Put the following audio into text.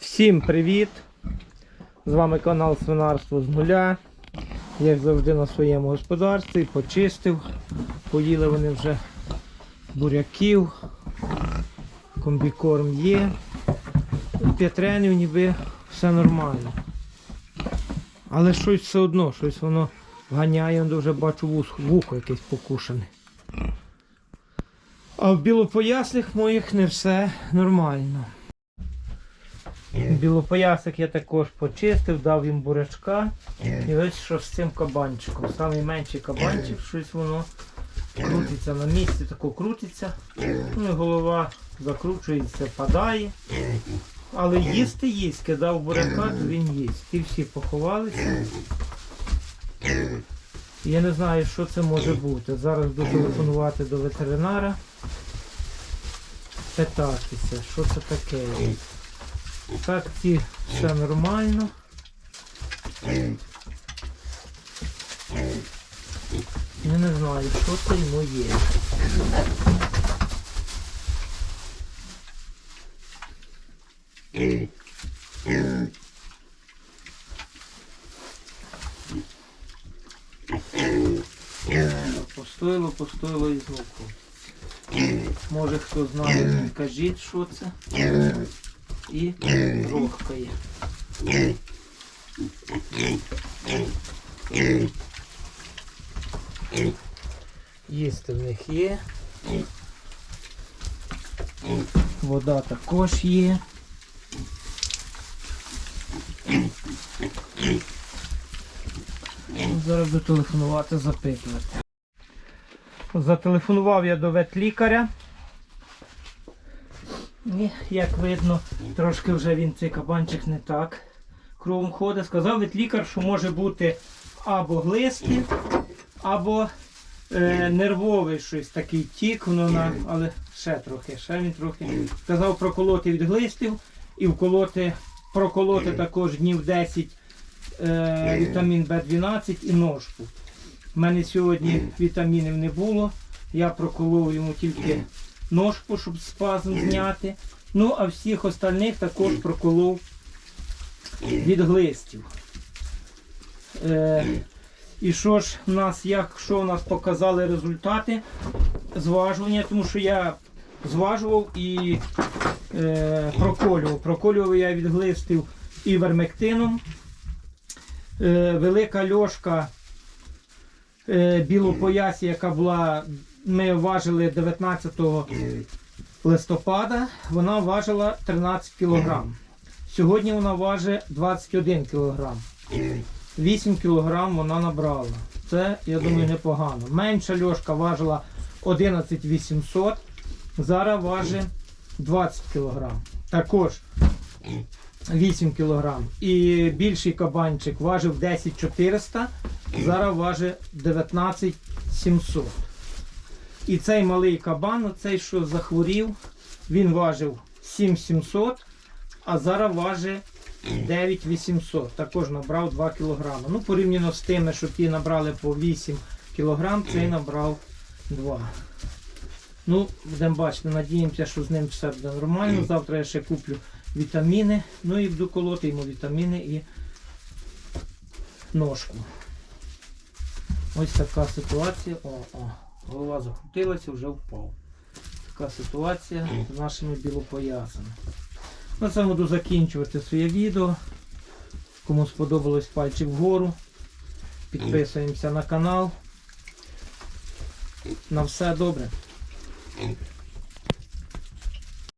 Всім привіт! З вами канал Свинарство з нуля. Як завжди на своєму господарстві почистив. Поїли вони вже буряків, комбікорм є. П'ятренів ніби все нормально. Але щось все одно, щось воно ганяє, вже бачу вухо якесь покушене. А в білопоясних моїх не все нормально. Білопоясик я також почистив, дав їм бурячка. І ось що з цим кабанчиком. Самий менший кабанчик, щось воно крутиться на місці, тако крутиться. Ну і голова закручується, падає. Але їсти їсть, кидав буряка, то він їсть. Ті всі поховалися. Я не знаю, що це може бути. Зараз буду телефонувати до ветеринара. Питатися, що це таке. Так, ці все нормально. Я не знаю, що це йому є. Постоїло, постоїло і звуку. Може хто знає, кажіть, що це. І рохкає. Їсти в них є. Вода також є. Зараз буду телефонувати, запитувати. Зателефонував я до ветлікаря. І, як видно, трошки вже він цей кабанчик не так кругом ходить. Сказав ветлікар, що може бути або глистів, або е, нервовий щось такий тік, воно на, але ще трохи, ще він трохи. Сказав проколоти від глистів і вколоти, проколоти також днів 10 е, вітамін В12 і ножку. У мене сьогодні вітамінів не було. Я проколов йому тільки ножку, щоб спазм зняти. Ну, а всіх остальних також проколов від глистів. Е, і що ж у нас, як що у нас показали результати зважування, тому що я зважував і е, проколював. Проколював я від глистів і вермектином. Е, велика льошка е, білопоясі, яка була, ми важили 19 листопада, вона важила 13 кг. Сьогодні вона важить 21 кг. 8 кг вона набрала. Це, я думаю, непогано. Менша льошка важила 11 800, зараз важить 20 кг. Також 8 кг. І більший кабанчик важив 10 400, зараз важить 19 700. І цей малий кабан, цей, що захворів, він важив 7700, а зараз важить 9800. Також набрав 2 кг. Ну, порівняно з тими, що ті набрали по 8 кг, цей набрав 2. Ну, будемо бачити, надіємося, що з ним все буде нормально. Завтра я ще куплю вітаміни. Ну і буду колоти йому вітаміни і ножку. Ось така ситуація. О, о, голова закрутилася, вже впав. Така ситуація з нашими білопоясами. На цьому буду закінчувати своє відео. Кому сподобалось пальчик вгору. Підписуємося на канал. На все добре.